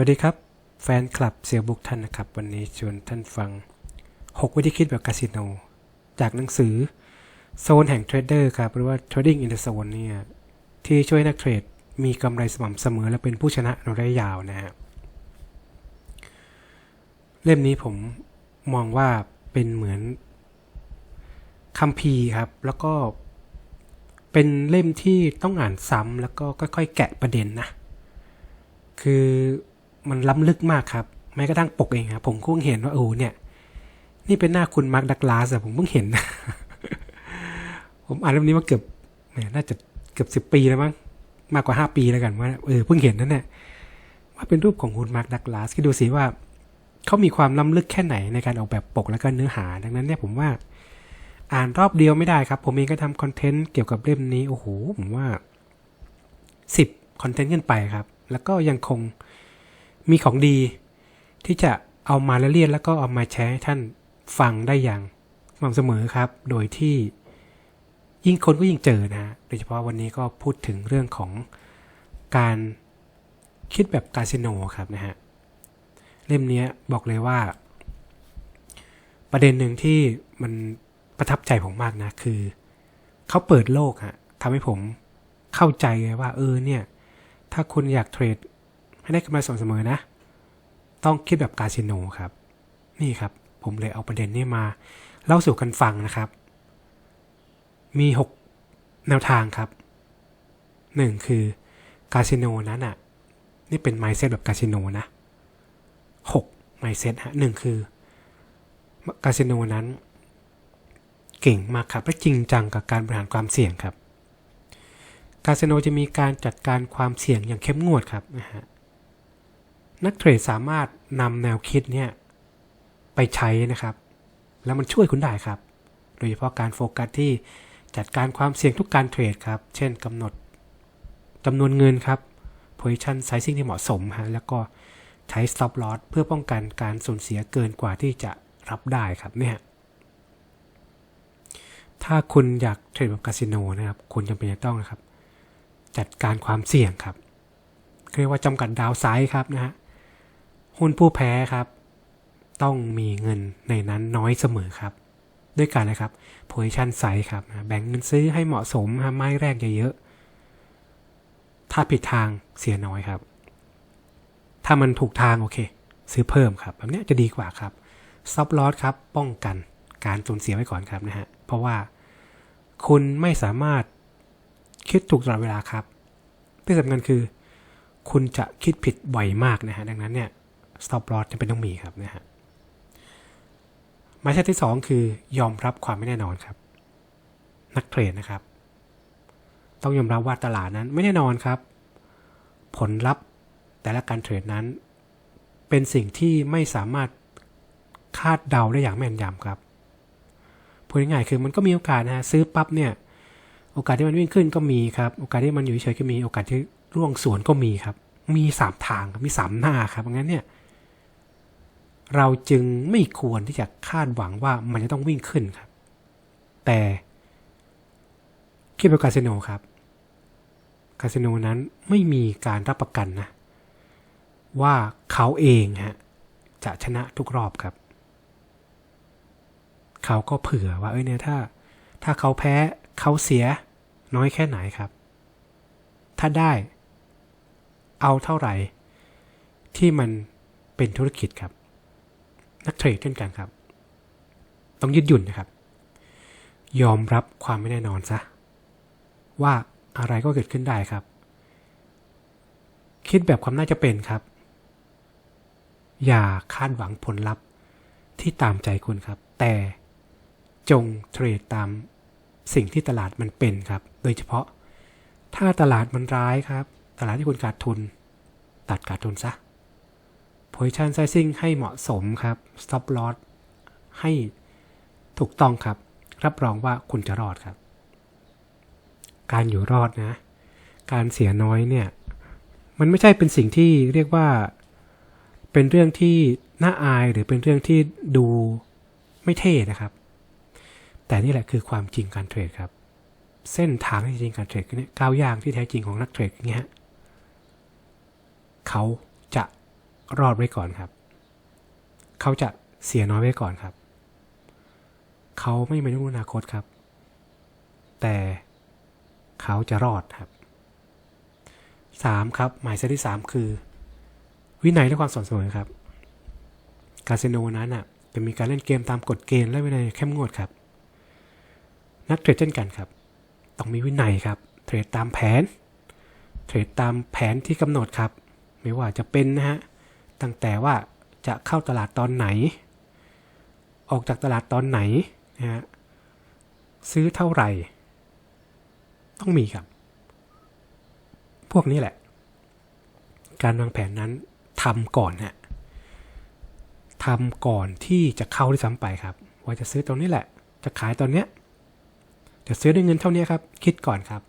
วัสดีครับ แฟนคลับเซียบุกท่านนะครับ วันนี้ชวนท่านฟัง 6 วิธีคิดแบบคาสิโน จากหนังสือโซนแห่งเทรดเดอร์ครับหรือว่า Trading in the Zone เนี่ยที่ช่วยนักเทรดมีกำไรสม่ำเสมอและเป็นผู้ชนะในระยะยาวนะฮะเล่มนี้ผมมองว่าเป็นเหมือนคัมภีร์ครับ แล้วก็เป็นเล่มที่ต้องอ่านซ้ำแล้วก็ค่อยๆ แกะประเด็นนะ คือ มันล้ำลึกมากครับแม้กระทั่งปกเองครับผมก็เพิ่งเห็นว่าโอ้เนี่ย นี่เป็นหน้าคุณมาร์คดักลาสอะผมเพิ่งเห็นผมอ่านเล่มนี้มาเกือบน่าจะเกือบสิบปีแล้วมั้งมากกว่าห้าปีแล้วกันว่าเออเพิ่งเห็นนั่นแหละว่าเป็นรูปของคุณมาร์คดักลาสคิดดูสิว่าเขามีความล้ำลึกแค่ไหนในการออกแบบปกและก็เนื้อหา ดังนั้นเนี่ยผมว่า อ่านรอบเดียวไม่ได้ครับ ผมเองก็ทำคอนเทนต์เกี่ยวกับเล่มนี้โอ้โหผมว่าสิบคอนเทนต์ขึ้นไปครับ แล้วก็ยังคง มีของดี ที่จะเอามาละเลียดแล้วก็เอามาแชร์ให้ท่านฟังได้อย่างสม่ำเสมอครับ โดยที่ยิ่งคนก็ยิ่งเจอนะโดยเฉพาะวันนี้ก็พูดถึงเรื่องของการคิดแบบคาสิโนครับนะฮะ เล่มนี้บอกเลยว่า ประเด็นหนึ่งที่มันประทับใจผมมากนะ คือเขาเปิดโลกฮะทำให้ผมเข้าใจเลยว่า เออเนี่ย ถ้าคุณอยากเทรด ให้ได้กำไรสม่ำเสมอนะ ต้องคิดแบบคาสิโนครับ นี่ครับ ผมเลยเอาประเด็นนี้มา เล่าสู่กันฟังนะครับ มี 6 แนวทางครับ 1 คือคาสิโนนั้นอะ นี่เป็นไมเซ็ตแบบคาสิโนนะ 6 ไมเซ็ตฮะหนึ่งคือคาสิโนนั้น เก่งมากครับและจริงจังกับการบริหารความเสี่ยงครับคาสิโนจะมีการจัดการความเสี่ยงอย่างเข้มงวดครับนะฮะ นักเทรดสามารถนำแนวคิดเนี่ยไปใช้นะครับ แล้วมันช่วยคุณได้ครับ โดยเฉพาะการโฟกัสที่จัดการความเสี่ยงทุกการเทรดครับ เช่นกำหนดจำนวนเงินครับ position sizing ที่เหมาะสมฮะแล้วก็ใช้ stop loss เพื่อป้องกันการสูญเสียเกินกว่าที่จะรับได้ครับเนี่ย ถ้าคุณอยากเทรดแบบคาสิโนนะครับ คุณจำเป็นจะต้องนะครับ จัดการความเสี่ยงครับเรียกว่าจำกัดดาวไซด์ครับนะฮะ หุ้นผู้แพ้ครับ ต้องมีเงินในนั้นน้อยเสมอครับ ด้วยการนะครับ position size ครับ แบ่งเงินซื้อให้เหมาะสมฮะไม่แรกเยอะๆถ้าผิดทางเสียน้อยครับ ถ้ามันถูกทางโอเค ซื้อเพิ่มครับ แบบนี้จะดีกว่าครับ stop loss ครับ ป้องกันการสูญเสียไว้ก่อนครับนะฮะ เพราะว่าคุณไม่สามารถคิดถูกตลอดเวลาครับที่สำคัญคือ คุณจะคิดผิดบ่อยมากนะฮะ ดังนั้นเนี่ย stop loss จะเป็นต้องมีครับนะฮะมาเช่ที่ 2 คือยอมรับความไม่แน่นอนครับ นักเทรดนะครับ ต้องยอมรับว่าตลาดนั้นไม่แน่นอนครับ ผลลัพธ์แต่ละการเทรดนั้น เป็นสิ่งที่ไม่สามารถคาดเดาได้อย่างแม่นยำครับพูดง่ายๆคือมันก็มีโอกาสนะฮะซื้อปั๊บเนี่ย โอกาสที่มันวิ่งขึ้นก็มีครับ โอกาสที่มันอยู่เฉยก็มี โอกาสที่ร่วงสวนก็มีครับ มีสามทางครับมีสามหน้าครับงั้นเนี่ย เราจึงไม่ควรที่จะคาดหวังว่ามันจะต้องวิ่งขึ้นครับ แต่คิดเป็นคาสิโนครับ คาสิโนนั้นไม่มีการรับประกันนะ ว่าเขาเองฮะจะชนะทุกรอบครับ เขาก็เผื่อว่าเอ้ยเนี่ยถ้า ถ้าเขาแพ้เขาเสียน้อยแค่ไหนครับ ถ้าได้ เอาเท่าไหร่ ที่มันเป็นธุรกิจครับ นักเทรดเช่นกันครับ ต้องยืดหยุ่นนะครับ ยอมรับความไม่แน่นอนซะ ว่าอะไรก็เกิดขึ้นได้ครับ คิดแบบความน่าจะเป็นครับ อย่าคาดหวังผลลัพธ์ที่ตามใจคุณครับ แต่จงเทรดตามสิ่งที่ตลาดมันเป็นครับ โดยเฉพาะถ้าตลาดมันร้ายครับ ตลาดที่คุณขาดทุน ตัดขาดทุนซะ position sizing ให้เหมาะสมครับ stop loss ให้ถูกต้องครับ รับรองว่าคุณจะรอดครับ การอยู่รอดนะ การเสียน้อยเนี่ย มันไม่ใช่เป็นสิ่งที่เรียกว่า เป็นเรื่องที่น่าอายหรือเป็นเรื่องที่ดูไม่เท่นะครับ แต่นี่แหละคือความจริงการเทรดครับ เส้นทางที่จริงการเทรดเนี่ยก้าวย่างที่แท้จริงของนักเทรดอย่างเงี้ยเขา รอดไว้ก่อนครับ เขาจะเสียน้อยไว้ก่อนครับ เขาไม่มีรู้อนาคตครับ แต่เขาจะรอดครับสามครับ หมายเซตที่สามคือ วินัยและความสม่ำเสมอครับ คาสิโนนั้นอะจะมีการเล่นเกมตามกฎเกณฑ์และวินัยเข้มงวดครับ นักเทรดเช่นกันครับ ต้องมีวินัยครับ เทรดตามแผน เทรดตามแผนที่กำหนดครับ ไม่ว่าจะเป็นนะฮะ ตั้งแต่ว่าจะเข้าตลาดตอนไหน ออกจากตลาดตอนไหนนะฮะซื้อเท่าไหร่ ต้องมีครับ พวกนี้แหละ การวางแผนนั้นทำก่อนฮะทำก่อนที่จะเข้าที่ซ้ำไปครับ ว่าจะซื้อตรงนี้แหละ จะขายตอนเนี้ยจะซื้อด้วยเงินเท่านี้ครับ คิดก่อนครับ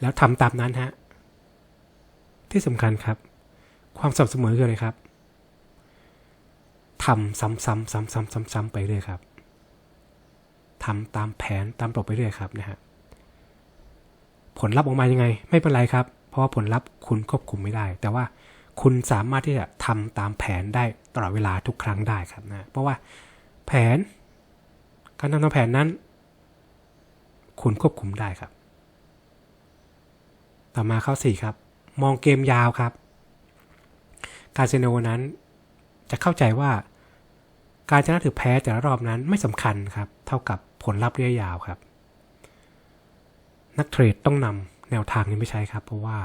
แล้วทำตามนั้นฮะที่สำคัญครับ ความสม่ำเสมอคืออะไรครับทำซ้ำๆซ้ำๆๆไปเรื่อยครับทำตามแผนตามระบบไปเรื่อยครับนะฮะผลลัพธ์ออกมายังไง ไม่เป็นไรครับ เพราะว่าผลลัพธ์คุณควบคุมไม่ได้ แต่ว่าคุณสามารถที่จะทำตามแผนได้ตลอดเวลาทุกครั้งได้ครับนะเพราะว่าแผน การทำตามแผนนั้น คุณควบคุมได้ครับ ต่อมาข้อ4ครับ มองเกมยาวครับ คาสิโนนั้น จะเข้าใจว่า การชนะถือแพ้แต่ละรอบนั้นไม่สำคัญครับ เท่ากับผลลัพธ์ระยะยาวครับ นักเทรดต้องนำแนวทางนี้ไม่ใช้ครับ เพราะว่า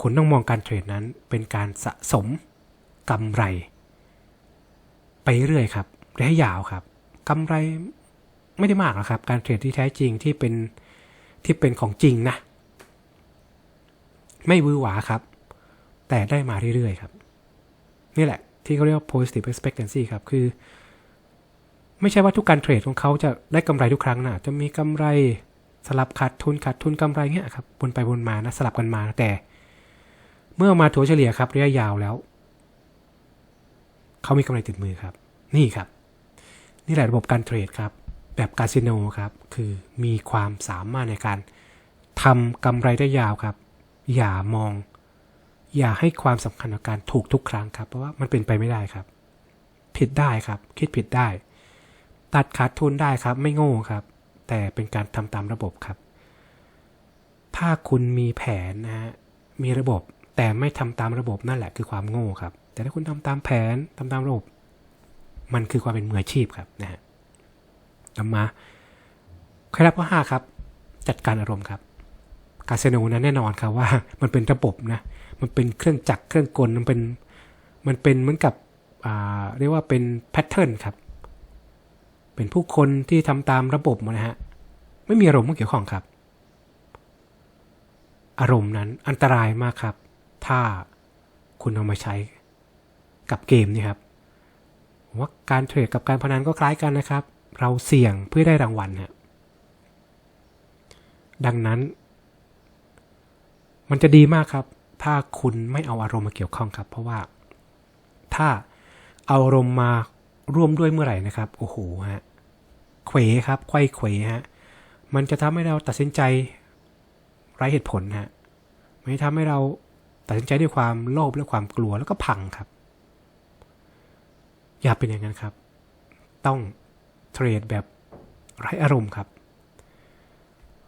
คุณต้องมองการเทรดนั้นเป็นการสะสมกำไร ไปเรื่อยครับระยะยาวครับกำไรไม่ได้มากหรอกครับ การเทรดที่แท้จริงที่เป็นที่เป็นของจริงนะ ไม่วือหวาครับ แต่ได้มาเรื่อยๆครับ นี่แหละที่เขาเรียกว่า positive expectancy ครับ คือ ไม่ใช่ว่าทุกการเทรดของเขาจะได้กำไรทุกครั้งนะจะมีกำไรสลับขาดทุนขาดทุนกำไรเงี้ยครับวนไปวนมานะสลับกันมาแต่ เมื่อมาถัวเฉลี่ยครับระยะยาวแล้ว เขามีกำไรติดมือครับ นี่ครับ นี่แหละระบบการเทรดครับ แบบคาสิโนครับคือมีความสามารถในการทำกำไรได้ยาวครับ อย่ามอง อย่าให้ความสำคัญกับการถูกทุกครั้งครับ เพราะว่ามันเป็นไปไม่ได้ครับ ผิดได้ครับ คิดผิดได้ ตัดขาดทุนได้ครับ ไม่โง่ครับ แต่เป็นการทำตามระบบครับ ถ้าคุณมีแผนนะฮะมีระบบ แต่ไม่ทำตามระบบนั่นแหละคือความโง่ครับ แต่ถ้าคุณทำตามแผนทำตามระบบ มันคือความเป็นมืออาชีพครับนะฮะต่อมาเคล็ดลับข้อห้าครับ จัดการอารมณ์ครับคาสิโนนั้นแน่นอนครับว่ามันเป็นระบบนะ มันเป็นเครื่องจักรเครื่องกลมันเป็นมันเป็นเหมือนกับเรียกว่าเป็นแพทเทิร์นครับ เป็นผู้คนที่ทำตามระบบนะฮะไม่มีอารมณ์เกี่ยวข้องครับ อารมณ์นั้นอันตรายมากครับ ถ้าคุณเอามาใช้กับเกมนี่ครับว่าการเทรดกับการพนันก็คล้ายกันนะครับ เราเสี่ยงเพื่อได้รางวัลฮะดังนั้น มันจะดีมากครับ ถ้าคุณไม่เอาอารมณ์มาเกี่ยวข้องครับ เพราะว่า ถ้าเอาอารมณ์มาร่วมด้วยเมื่อไหร่นะครับ โอ้โหฮะเขวครับไขว้เขวฮะมันจะทำให้เราตัดสินใจไร้เหตุผลฮะไม่ทำให้เราตัดสินใจด้วยความโลภและความกลัวแล้วก็พังครับ อย่าเป็นอย่างนั้นครับ ต้องเทรดแบบไร้อารมณ์ครับ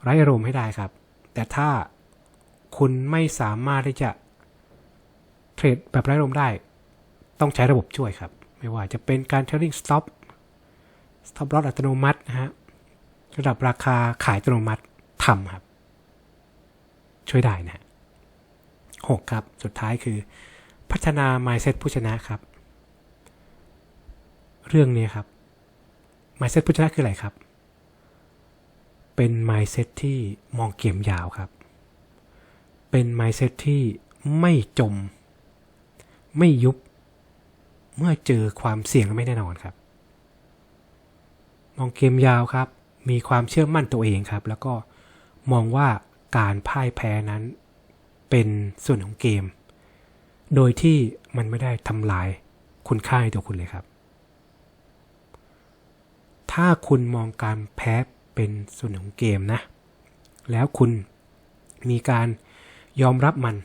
ไร้อารมณ์ให้ได้ครับ แต่ถ้า คุณไม่สามารถที่จะเทรดแบบไร้อารมได้ ต้องใช้ระบบช่วยครับ ไม่ว่าจะเป็นการ trading stop stop loss อัตโนมัตินะฮะระดับราคาขายอัตโนมัติทำครับ ช่วยได้นะหกครับ สุดท้ายคือ พัฒนา mindset ผู้ชนะครับ เรื่องนี้ครับ mindset ผู้ชนะคืออะไรครับ เป็น mindset ที่มองเกมยาวครับ เป็น mindset ที่ไม่จม ไม่ยุบ เมื่อเจอความเสี่ยงไม่แน่นอนครับ มองเกมยาวครับ มีความเชื่อมั่นตัวเองครับ แล้วก็มองว่าการพ่ายแพ้นั้นเป็นส่วนของเกม โดยที่มันไม่ได้ทำลายคุณค่าในตัวคุณเลยครับ ถ้าคุณมองการแพ้เป็นส่วนของเกมนะ แล้วคุณมีการ ยอมรับมัน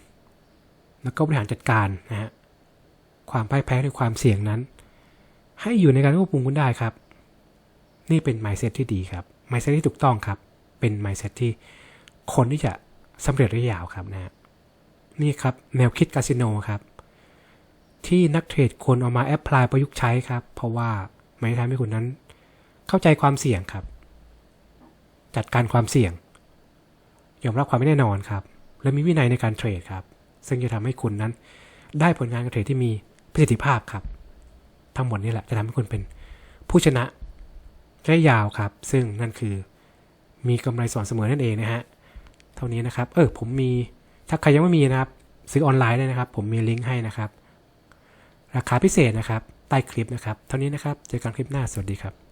แล้วก็บริหารจัดการนะฮะความพ่ายแพ้หรือความเสี่ยงนั้น ให้อยู่ในการควบคุมคุณได้ครับ นี่เป็น mindset ที่ดีครับ mindset ที่ถูกต้องครับ เป็น mindset ที่คนที่จะสำเร็จระยะยาวครับนะนี่ครับแนวคิดคาสิโนครับ ที่นักเทรดควรเอามาแอพพลายประยุกต์ใช้ครับ เพราะว่ามันจะทำให้คุณนั้น เข้าใจความเสี่ยงครับ จัดการความเสี่ยงยอมรับความไม่แน่นอนครับ และมีวินัยในการเทรดครับ ซึ่งจะทำให้คุณนั้น ได้ผลงานการเทรดที่มีประสิทธิภาพครับ ทั้งหมดนี่แหละจะทำให้คุณเป็นผู้ชนะระยะยาวครับ ซึ่งนั่นคือมีกำไรสอนเสมอนั่นเองนะฮะ เท่านี้นะครับ เออผมมี ถ้าใครยังไม่มีนะครับ ซื้อออนไลน์ได้นะครับ ผมมีลิงก์ให้นะครับ ราคาพิเศษนะครับ ใต้คลิปนะครับ เท่านี้นะครับ เจอกันคลิปหน้า สวัสดีครับ